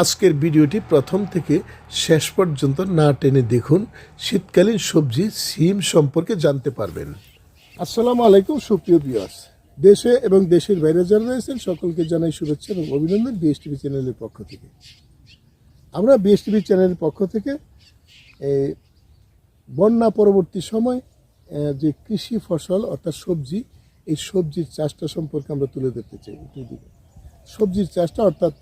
আজকের ভিডিওটি প্রথম থেকে শেষ পর্যন্ত না টেনে দেখুন। শীতকালীন সবজি, সিম সম্পর্কে জানতে পারবেন। আসসালামু আলাইকুম, সুপ্রিয় বিয়ার্স দেশে এবং দেশের বাইরে যারা রয়েছেন, সকলকে জানাই শুভেচ্ছা এবং অভিনন্দন বিএসটিভি চ্যানেলের পক্ষ থেকে। আমরা বিএসটিভি চ্যানেলের পক্ষ থেকে এই বন্যা পরবর্তী সময় যে কৃষি ফসল অর্থাৎ সবজি, এই সবজির চাষটা সম্পর্কে আমরা তুলে ধরতে চাই। সবজির চাষটা অর্থাৎ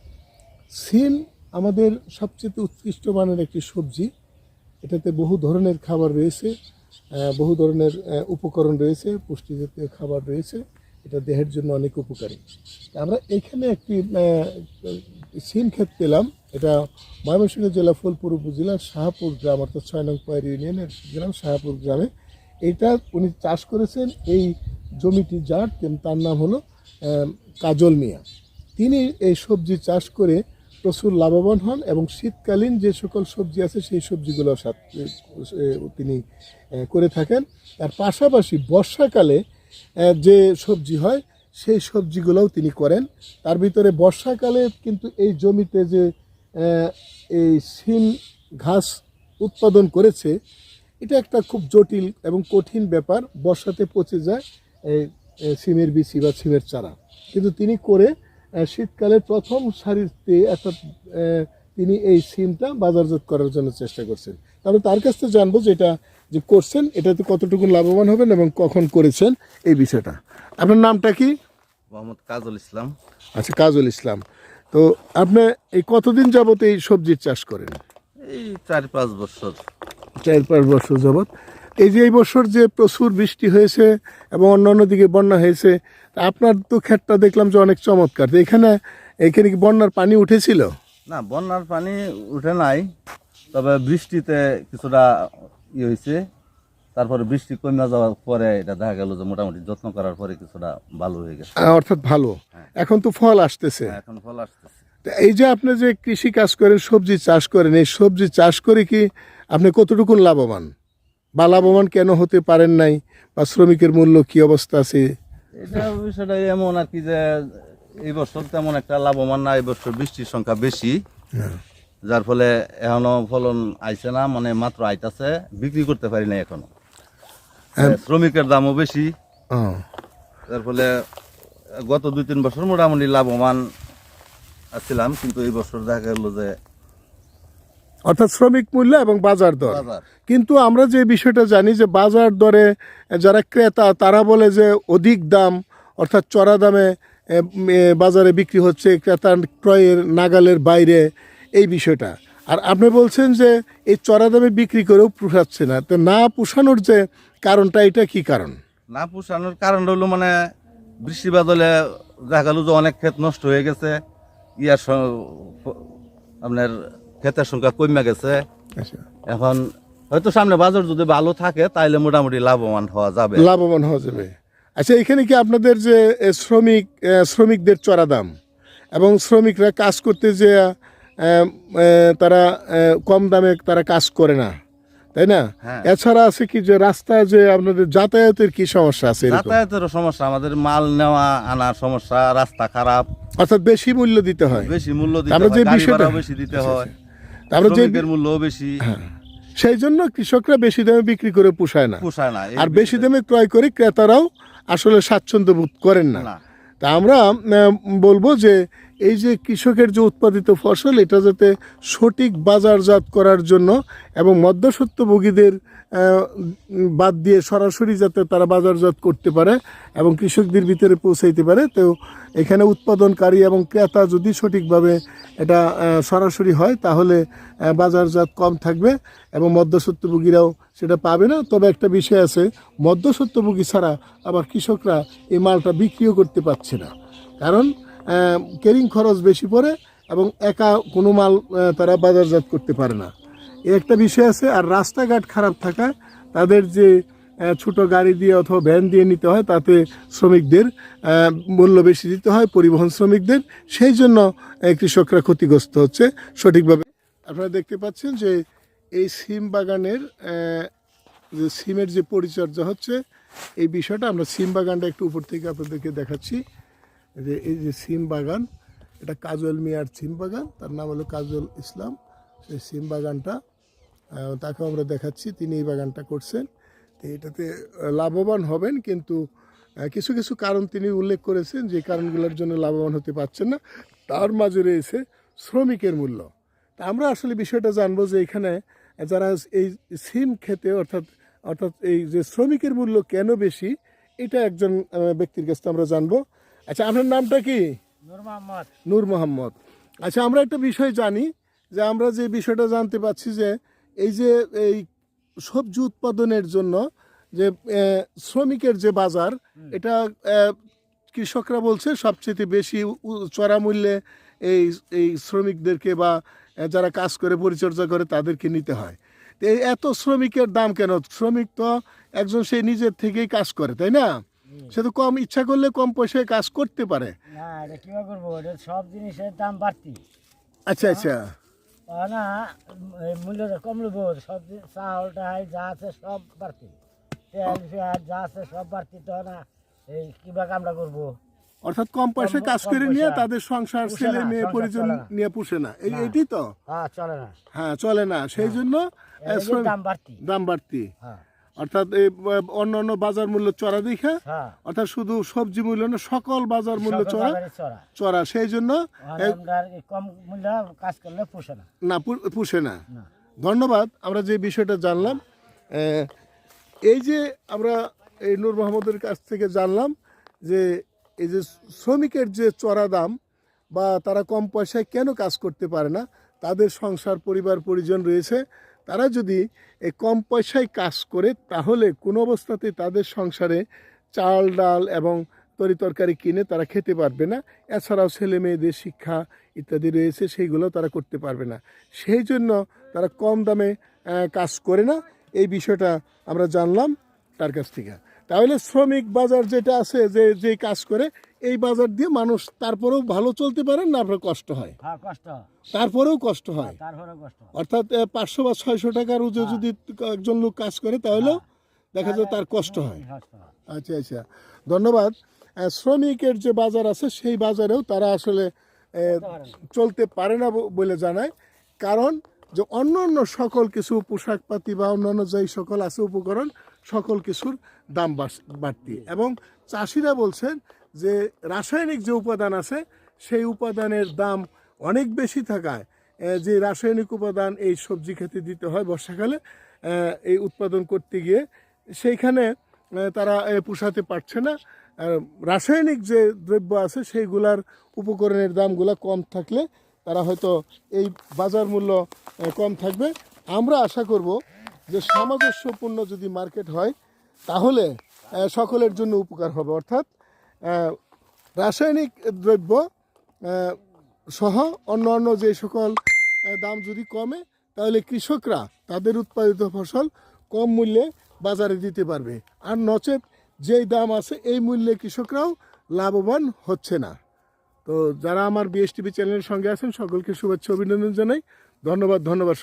সিম আমাদের সবচেয়ে উৎকৃষ্ট মানের একটি সবজি। এটাতে বহু ধরনের খাবার রয়েছে বহু ধরনের উপকরণ রয়েছে পুষ্টি জাতীয় খাবার রয়েছে। এটা দেহের জন্য অনেক উপকারী। আমরা এখানে একটি সিম ক্ষেত পেলাম। এটা ময়মনসিংহ জেলা ফুলপুর উপজেলার শাহপুর গ্রাম, অর্থাৎ ছয় নং পায়ের ইউনিয়নের গ্রাম, শাহপুর গ্রামে। এটা উনি চাষ করেছেন এই জমিটি যার, তার নাম হলো কাজল মিয়া। তিনি এই সবজি চাষ করে প্রচুর লাভবান হন এবং শীতকালীন যে সকল সবজি আছে সেই সবজিগুলো তিনি করে থাকেন। তার পাশাপাশি বর্ষাকালে যে সবজি হয় সেই সবজিগুলোও তিনি করেন। তার ভিতরে বর্ষাকালে কিন্তু এই জমিতে যে এই সিম ঘাস উৎপাদন করেছে, এটা একটা খুব জটিল এবং কঠিন ব্যাপার। বর্ষাতে পচে যায় এই সিমের বিচি বা সিমের চারা। কিন্তু তিনি করে শীতকালে প্রথম সারিতে একটা তিনি এই সিমটা বাজারজাত করার জন্য চেষ্টা করছেন। তাহলে তার কাছ থেকে জানব যে এটা যে করছেন এটাতে কতটুকু লাভবান হবেন এবং কখন করেছেন এই বিষয়টা। আপনার নামটা কি? মোহাম্মদ কাজল ইসলাম। আচ্ছা কাজল ইসলাম। তো আপনি এই কতদিন যাবত এই সবজির চাষ করেন? এই চার পাঁচ বছর। চার পাঁচ বছর যাবত। এই যে এই বছর যে প্রচুর বৃষ্টি হয়েছে এবং অন্যান্য দিকে বন্যা হয়েছে আপনার তো ক্ষেতটা দেখলাম যে অনেক চমৎকার। এখানে এখানে কি বন্যার পানি উঠেছিল? না বন্যার পানি উঠে নাই তবে বৃষ্টিতে কিছুটা ই হয়েছে। তারপরে বৃষ্টি কমে যাওয়ার পরে এটা দেখা গেল যে মোটামুটি যত্ন করার পরে কিছুটা ভালো হয়ে গেছে। অর্থাৎ ভালো। এখন তো ফল আসতেছে। এখন ফল আসতেছে। এই যে আপনি যে কৃষি কাজ করেন সবজি চাষ করেন এই সবজি চাষ করে কি আপনি কতটুকু লাভবান? বা লাভবান কেন হতে পারেন নাই? বা শ্রমিকের মূল্য কি অবস্থা আছে? এটা বিষয়টা এমন আর কি যে এই বছর তেমন একটা লাভবান না এই বছর বৃষ্টির সংখ্যা বেশি। যার ফলে এখনও ফলন আইছে না মানে মাত্র আইতাছে বিক্রি করতে পারি না এখনও। শ্রমিকের দামও বেশি। যার ফলে গত দুই তিন বছর মোটামুটি লাভবান ছিলাম কিন্তু এই বছর দেখা গেল যে অর্থাৎ শ্রমিক মূল্য এবং বাজার দর। কিন্তু আমরা যে বিষয়টা জানি যে বাজার দরে যারা ক্রেতা তারা বলে যে অধিক দাম অর্থাৎ চড়া দামে বাজারে বিক্রি হচ্ছে ক্রেতার ক্রয়ের নাগালের বাইরে এই বিষয়টা। আর আপনি বলছেন যে এই চড়া দামে বিক্রি করেও পোষাচ্ছে না। তো না পোষানোর যে কারণটা এটা কি কারণ? না পোষানোর কারণ হলো মানে বৃষ্টি বাদলে দেখা গেল যে অনেক ক্ষেত নষ্ট হয়ে গেছে। ইয়ার আপনার ক্ষেতের সংখ্যা কমে গেছে। আচ্ছা। এখন হয়তো সামনে বাজার যদি ভালো থাকে তাইলে মোটামুটি লাভবান হওয়া যাবে। লাভবান হওয়া যাবে। আচ্ছা এখানে কি আপনাদের যে শ্রমিক শ্রমিকদের চড়া দাম এবং শ্রমিকরা কাজ করতে যে তারা কম দামে তারা কাজ করে না তাই না? হ্যাঁ। এছাড়া আছে কি যে রাস্তা যে আপনাদের যাতায়াতের কি সমস্যা আছে? যাতায়াতেরও সমস্যা আমাদের মাল নেওয়া আনার সমস্যা রাস্তা খারাপ। অর্থাৎ বেশি মূল্য দিতে হয়। বেশি মূল্য দিতে হয় বেশি দিতে হয়। তারপরে যে শ্রমিকের মূল্যও বেশি। সেই জন্য কৃষকরা বেশি দামে বিক্রি করে পোষায় না। পোষায় না আর বেশি দামে ক্রয় করে ক্রেতারাও আসলে স্বাচ্ছন্দ্য বোধ করেন না। তা আমরা বলব যে এই যে কৃষকের যে উৎপাদিত ফসল এটা যাতে সঠিক বাজারজাত করার জন্য এবং মধ্যসত্ত্বভোগীদের বাদ দিয়ে সরাসরি যাতে তারা বাজারজাত করতে পারে এবং কৃষকদের ভিতরে পৌঁছাইতে পারে, তো এখানে উৎপাদনকারী এবং ক্রেতা যদি সঠিকভাবে এটা সরাসরি হয়, তাহলে বাজারজাত কম থাকবে এবং মধ্যস্বত্বভোগীরাও সেটা পাবে না। তবে একটা বিষয় আছে, মধ্যস্বত্বভোগী ছাড়া আবার কৃষকরা এই মালটা বিক্রিও করতে পারছে না। কারণ কেরিং খরচ বেশি পড়ে এবং একা কোনো মাল তারা বাজারজাত করতে পারে না। একটা বিষয় আছে, আর রাস্তাঘাট খারাপ থাকায় তাদের যে ছোট গাড়ি দিয়ে অথবা ভ্যান দিয়ে নিতে হয়, তাতে শ্রমিকদের মূল্য বেশি দিতে হয়, পরিবহন শ্রমিকদের। সেই জন্য কৃষকরা ক্ষতিগ্রস্ত হচ্ছে সঠিকভাবে। আপনারা দেখতে পাচ্ছেন যে, এই সিম বাগানের যে সিমের যে পরিচর্যা হচ্ছে, এই বিষয়টা আমরা সিম বাগানটা একটু উপর থেকে আপনাদেরকে দেখাচ্ছি। যে, এই যে সিম বাগান, এটা কাজল মিয়ার সিম বাগান, তার নাম হলো কাজল ইসলাম। সেই সিম বাগানটা তাকে আমরা দেখাচ্ছি তিনি এই বাগানটা করছেন। তো এটাতে লাভবান হবেন কিন্তু কিছু কিছু কারণ তিনি উল্লেখ করেছেন যে কারণগুলোর জন্য লাভবান হতে পারছেন না। তার মাঝে রয়েছে শ্রমিকের মূল্য। তা আমরা আসলে বিষয়টা জানব যে এখানে যারা এই সিম খেতে অর্থাৎ অর্থাৎ এই যে শ্রমিকের মূল্য কেন বেশি এটা একজন ব্যক্তির কাছ থেকে আমরা জানব। আচ্ছা আপনার নামটা কি? নূর মোহাম্মদ। নূর মোহাম্মদ। আচ্ছা আমরা একটা বিষয় জানি যে আমরা যে বিষয়টা জানতে পাচ্ছি যে এই যে এই সবজি উৎপাদনের জন্য যে শ্রমিকের যে বাজার এটা কৃষকরা বলছে সবচেয়ে বেশি চড়া মূল্যে এই এই শ্রমিকদেরকে বা যারা কাজ করে পরিচর্যা করে তাদেরকে নিতে হয়। তো এই এত শ্রমিকের দাম কেন? শ্রমিক তো একজন সে নিজের থেকেই কাজ করে তাই না? সে তো কম ইচ্ছা করলে কম পয়সায় কাজ করতে পারে। না এটা করব? সব জিনিসের দাম বাড়তি। আচ্ছা আচ্ছা। না মূল্যটা কম নেব সব চাউল টাই যা আছে সব বাড়তি। তেল পেঁয়াজ যা আছে সব বাড়তি তো না এই কিবা কামটা করব। অর্থাৎ কম পয়সায় কাজ করে নিয়ে তাদের সংসার ছেলে মেয়ে পরিজন নিয়ে পুষে না। এই এটি তো? হ্যাঁ চলে না। হ্যাঁ চলে না। সেই জন্য এর শ্রমিক- দাম বাড়তি। দাম বাড়তি। হ্যাঁ। অর্থাৎ এই অন্য অন্য বাজার মূল্য চড়া দেখা হ্যাঁ। অর্থাৎ শুধু সবজি মূল্য না সকল বাজার মূল্য চড়া চড়া। সেই জন্য আর এ, আমরা এই কম মূল্য কাজ করলে পোষে না। পুষে না। না। ধন্যবাদ আমরা যে বিষয়টা জানলাম এই যে আমরা এই নূর মোহাম্মদের কাছ থেকে জানলাম যে এই যে শ্রমিকের যে চড়া দাম বা তারা কম পয়সায় কেন কাজ করতে পারে না তাদের সংসার পরিবার পরিজন রয়েছে তারা যদি এই কম পয়সায় কাজ করে, তাহলে কোনো অবস্থাতে তাদের সংসারে চাল, ডাল এবং তরি তরকারি কিনে তারা খেতে পারবে না। এছাড়াও ছেলে মেয়েদের শিক্ষা ইত্যাদি রয়েছে সেইগুলো তারা করতে পারবে না। সেই জন্য তারা কম দামে কাজ করে না। এই বিষয়টা আমরা জানলাম তার কাছ থেকে। তাহলে শ্রমিক বাজার যেটা আছে, যে যে কাজ করে এই বাজার দিয়ে মানুষ তারপরেও ভালো চলতে পারে না আপনার কষ্ট হয়? হ্যাঁ তারপরেও কষ্ট হয়? অর্থাৎ পাঁচশো বা ছয়শো টাকার উজে যদি একজন লোক কাজ করে তাহলেও দেখা যায় তার কষ্ট হয়। আচ্ছা আচ্ছা। ধন্যবাদ। শ্রমিকের যে বাজার আছে সেই বাজারেও তারা আসলে চলতে পারে না। বলে জানায়। কারণ যে অন্য অন্য সকল কিছু পোশাক পাতি বা অন্যান্য যেই সকল আছে উপকরণ সকল কিছুর দাম বাড়তি। এবং চাষিরা বলছেন যে রাসায়নিক যে উপাদান আছে, সেই উপাদানের দাম অনেক বেশি থাকায় যে রাসায়নিক উপাদান এই সবজি খেতে দিতে হয় বর্ষাকালে এই উৎপাদন করতে গিয়ে, সেইখানে তারা পোষাতে পারছে না। রাসায়নিক যে দ্রব্য আছে, সেইগুলার উপকরণের দামগুলো কম থাকলে তারা হয়তো এই বাজার মূল্য কম থাকবে। আমরা আশা করব যে সামঞ্জস্যপূর্ণ যদি মার্কেট হয়, তাহলে সকলের জন্য উপকার হবে। অর্থাৎ রাসায়নিক দ্রব্য সহ অন্য অন্য যে সকল দাম যদি কমে, তাহলে কৃষকরা তাদের উৎপাদিত ফসল কম মূল্যে বাজারে দিতে পারবে। আর নচেত যেই দাম আছে, এই মূল্যে কৃষকরাও লাভবান হচ্ছে না। তো যারা আমার বিএসটিভি চ্যানেলের সঙ্গে আছেন, সকলকে শুভেচ্ছা, অভিনন্দন জানাই। ধন্যবাদ ধন্যবাদ